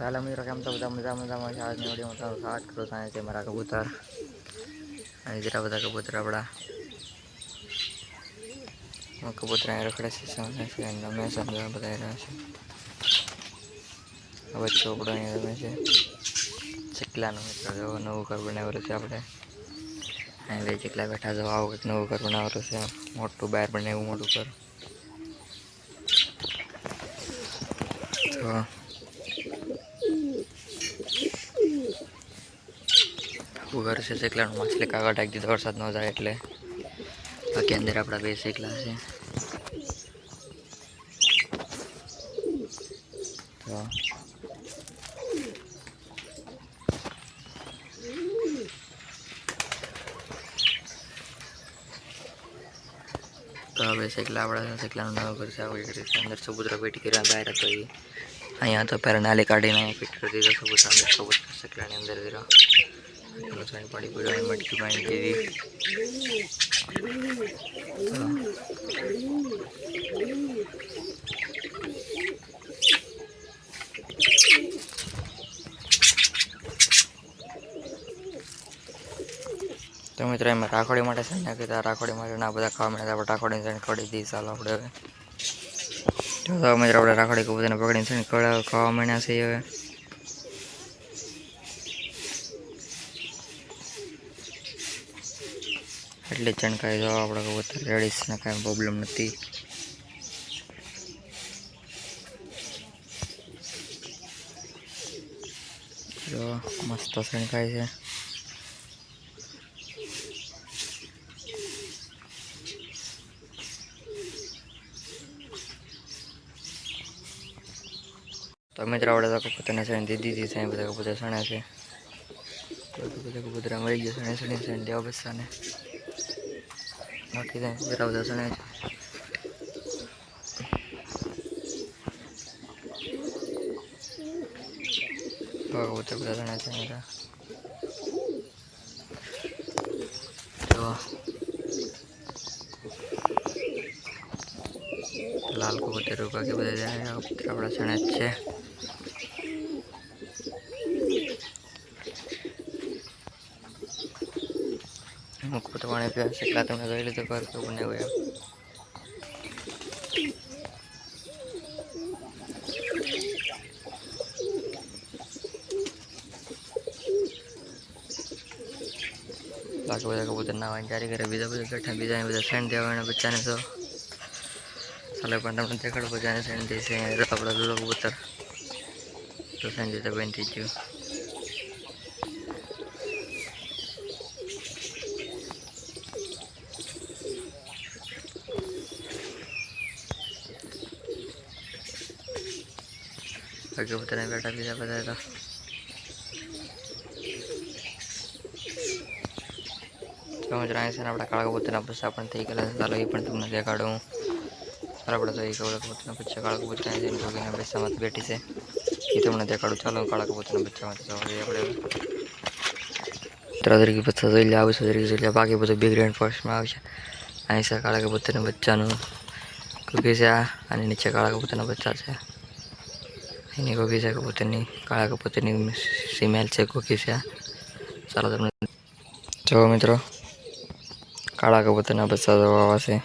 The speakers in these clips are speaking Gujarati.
ચાલો મિત્રો કેમ તો બધા મજા મજામાં છે આજની ઓડિયોમાં તમારું સ્વાગત કરું અને છે મારા કબૂતર અને જરા બધા કબૂતર આપણા હું કબૂતર અહીં રખડે છે સમજે છે અને અને ઘણા બધા રહ્યા છે હવે ચોપડો અહીં રમે છે ચકલાનું મિત્ર જો નવું ઘર બનાવેલું છે આપણે અહીં બે ચકલા બેઠા જો આવું કંઈક નવું ઘર બનાવેલું છે મોટું બહાર બનાવ્યું મોટું ઘર તો આખું ઘર છે શેકલાનું માછલી કાગળ ઢાંકી દીધો વરસાદ ન જાય એટલે બાકી અંદર આપણા બે શેકલા છે તો તો હવે શેકલા આપણા શેકલાનું નવું ઘર છે આવી રીતે અંદર સબૂતરા પેટી કર્યા બહાર હતો એ અહીંયા તો પહેલાં નાલી કાઢીને અહીંયા ફિટ કરી દીધો સબૂતરા અંદર સબૂતરા શેકલાની અંદર દીધો પાણી પીડો મટકી પાણી દીધી તો મિત્રો, એમાં રાખોડી માટે છે ને કીધા રાખોડી માટે ના બધા ખાવા મળે આપણે રાખોડી છે કડી દી ચાલો આપણે હવે. તો મિત્રો, આપણે રાખોડી કબૂતરને પકડીને છે ને ખવડાવ ખાવા માંડ્યા છીએ હવે. એટલે જાણકારી જાવ આપણે કબૂતર રેડી ને કાંઈ પ્રોબ્લેમ નથી. જો, મસ્ત શણકાય છે. તો મિત્રો, આપણે તો કબૂતરને સણી દીધી હતી સાંઈ બધા કબૂતર સણ્યા છે. બધા કબૂતરા મળી ગયા સણી સણી સણી દેવા બચ્ચાને બાકી ત્યાં કબૂતરા બધા તો કબૂતર બધા સણ્યા છે જો. લાલ કબૂતર બાકી બધા જાય કબૂતર આપણા સણ્યા જ છે. અમુક પાણી પીવા શેકલા તમે જોઈ તો ઘર તો બને હોય બાકી બધા કબૂતર ના હોય જારી કરે, બીજા બધા બેઠા, બીજા બધા સેન્ડ દેવાના બચ્ચાને તો ચાલે, પણ તમને દેખાડો બધાને સેન્ડ દેશે આપણા દૂરો કબૂતર. તો સેન્ડ દેતા બેન થઈ ગયું. બાકી બધાને બેઠા બીજા બધા તો. તો મિત્રો અહીં છે આપણા કાળા કબૂતરના પૈસા પણ થઈ ગયેલા છે. ચાલો એ પણ તમને દેખાડું. આપણે તો એ કાળા કબૂતરના પછી કાળા કબૂતર જઈને જોગીના પૈસામાંથી બેઠી છે. એ તમને દેખાડું. ચાલો કાળા કબૂતરના બચ્ચામાંથી તો હવે આપણે તરીકે પચાસ જોઈ લે, આવશે તરીકે જોઈ લે. બાકી બધું બિગ ગ્રેન્ડ ફર્સ્ટમાં આવશે અહીં છે કાળા કબૂતરના બચ્ચાનું કુકી છે આ, અને નીચે કાળા કબૂતરના બચ્ચા છે. એની કોકી છે, કબૂતરની, કાળા કબૂતરની સિમેલ છે કોકી છે. ચાલો તમને જો મિત્રો, કાળા કબૂતરના બચ્ચા જોવા આવશે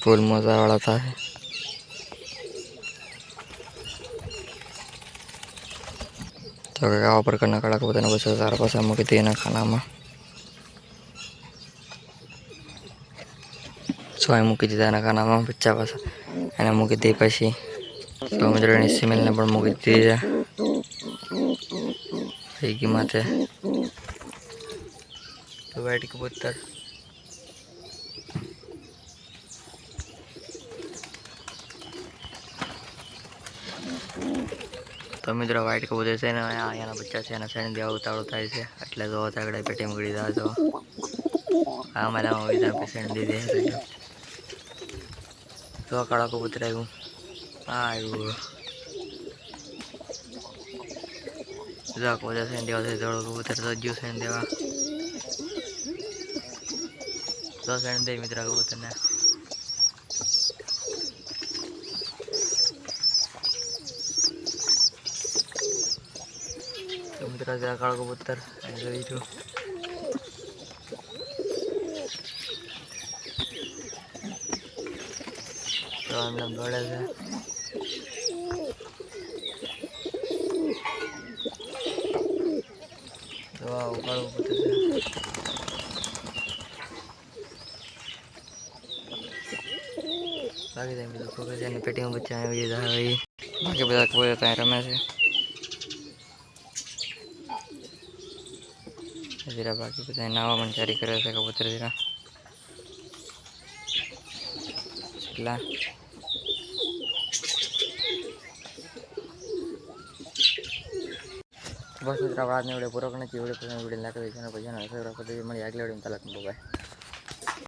ફૂલ મોજાવાળા થાય. તો કે આવા પ્રકારના કાળા કબૂતરના બચ્ચા સારા પાસે મૂકી દઈએ એના ખાનામાં. સોય મૂકી દીધા એના ખાનામાં બચ્ચા પાસે એને મૂકી દઈ પછી. તો મિત્રો એની સિમેલને પણ મૂકી દીધી છે. ભેગી માથે. તો વાઈટ કબૂતર. તો મિત્રો વાઈટ કબૂતર છે ને અહીંયા અહીંયાના બચ્ચા છે, એના સાઈડ દેવા ઉતાવળો થાય છે. એટલે તો આગળ પેટી મૂકી દીધા તો આ મારા વિધાન પેશન્ટ દીધી છે. જો તો કાળા કબૂતર આવ્યું. આ આવ્યું જા કોજા સેન દેવા છે, ધોળો કબૂતર તો જ્યુ સેન દેવા. તો સેન દે મિત્ર કબૂતરને. તો મિત્ર જા કબૂતર. આવી રહ્યું. તો એમને દોડે છે તો આ કાળો કબૂતર છે બાકી ત્યાં બધું ફોકસ છે અને પેટીમાં બચ્ચા આવી ગયા હોય બાકી બધા કોઈ ત્યાં રમે છે જરા બાકી બધા નાવા પણ ચારી કરે છે કબૂતર જરા એટલા બસ મિત્ર આપણે આજની વીડિયો પૂરો કરીને વીડિયો પસંદ વીડિયો લાગે છે પછી મળી આગળ વીડિયો તલાક બાય